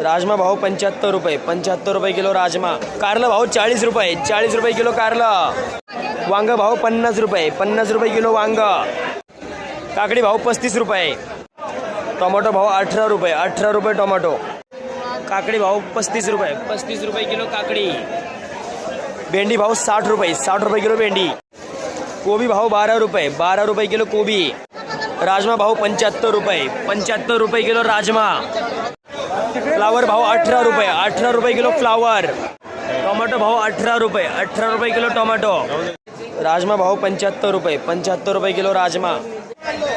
राजमा भाव पंच्याहत्तर रुपये. पंच्याहत्तर रुपये किलो राजमा. कारलं भाव चाळीस रुपये. चाळीस रुपये किलो कारलं. वांग भाव पन्नास रुपये. पन्नास रुपये किलो वांग. काकडी भाव पस्तीस रुपये. टोमॅटो भाव अठरा रुपये. अठरा रुपये टोमॅटो. काकडी भाव पस्तीस रुपये. पस्तीस रुपये किलो काकडी. भेंडी भाव साठ रुपये. साठ रुपये किलो भेंडी. कोबी भाव बारा रुपये. बारा रुपये किलो कोबी. राजमा भाव पंच्याहत्तर रुपये. पंच्याहत्तर रुपये किलो राजमा. फ्लावर भाव अठरा रुपये अठरा रुपये किलो फ्लावर टोमॅटो भाव अठरा रुपये अठरा रुपये किलो टोमॅटो राजमा भाव पंच्याहत्तर रुपये पंच्याहत्तर रुपये किलो राजमा.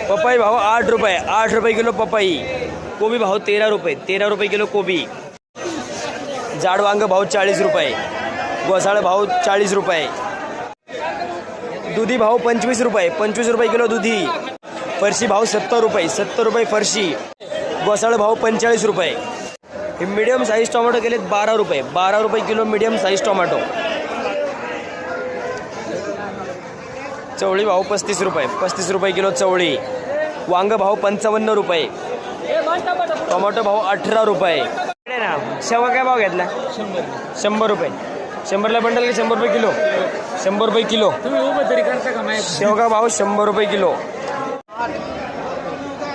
पपई भाव आठ रुपये आठ रुपये किलो पपई. कोबी भाव तेरा रुपये तेरा रुपये किलो कोबी. जाड वांग भाव चाळीस रुपये घोसाळ भाव चाळीस रुपये. दुधी भाव पंचवीस रुपये पंचवीस रुपये किलो दुधी. फरशी भाव सत्तर रुपये सत्तर रुपये फरशी. घोसाळ भाव पंचेचाळीस रुपये. हे मिडियम साईज टोमॅटो केलेत बारा रुपये. बारा रुपये किलो मिडियम साईज टोमॅटो चवळी भाव पस्तीस रुपये. पस्तीस रुपये किलो चवळी. वांग भाव पंचावन्न रुपये. टोमॅटो भाव अठरा रुपये. ना शेवा काय भाव घेतला? शंभर रुपये. शंभरला बंडल की शंभर रुपये किलो? शंभर रुपये किलो. शेवगा भाव शंभर रुपये किलो.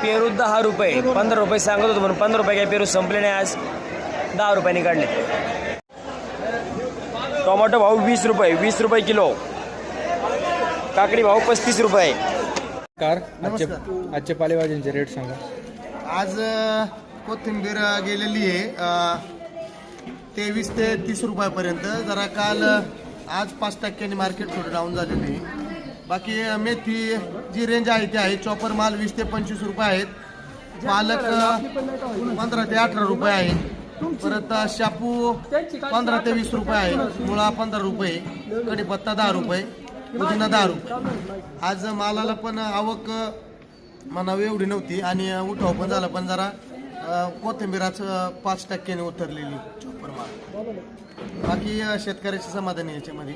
पेरू दहा रुपये. पंधरा रुपये सांगत होतो म्हणून पंधरा रुपये काय पेरू संपले नाही आज. दहा रुपयाने काढले. टोमॅटो भाव वीस रुपये वीस रुपये किलो. काकडी भाव पस्तीस रुपये. कार आजचे आजचे पालेभाज्यांचे रेट सांगा. आज कोथिंबीर गेलेली आहे. तेवीस ते तीस रुपयापर्यंत. जरा काल आज पाच टक्क्यांनी मार्केट थोडं डाऊन झालेलं आहे. बाकी मेथी जी रेंज आहे ती आहे चॉपर माल वीस ते पंचवीस रुपये आहेत. पालक पंधरा ते अठरा रुपये आहे. परत शापू पंधरा ते वीस रुपये आहे. मुळा पंधरा रुपये कढीपत्ता दहा रुपये पुदिना दहा रुपये आज मालाला पण आवक म्हणावी एवढी नव्हती. आणि उठाव पण झाला पण जरा कोथिंबीराच पाच टक्क्याने उतरलेली चॉपर माल. बाकी शेतकऱ्याची समाधानी याच्यामध्ये.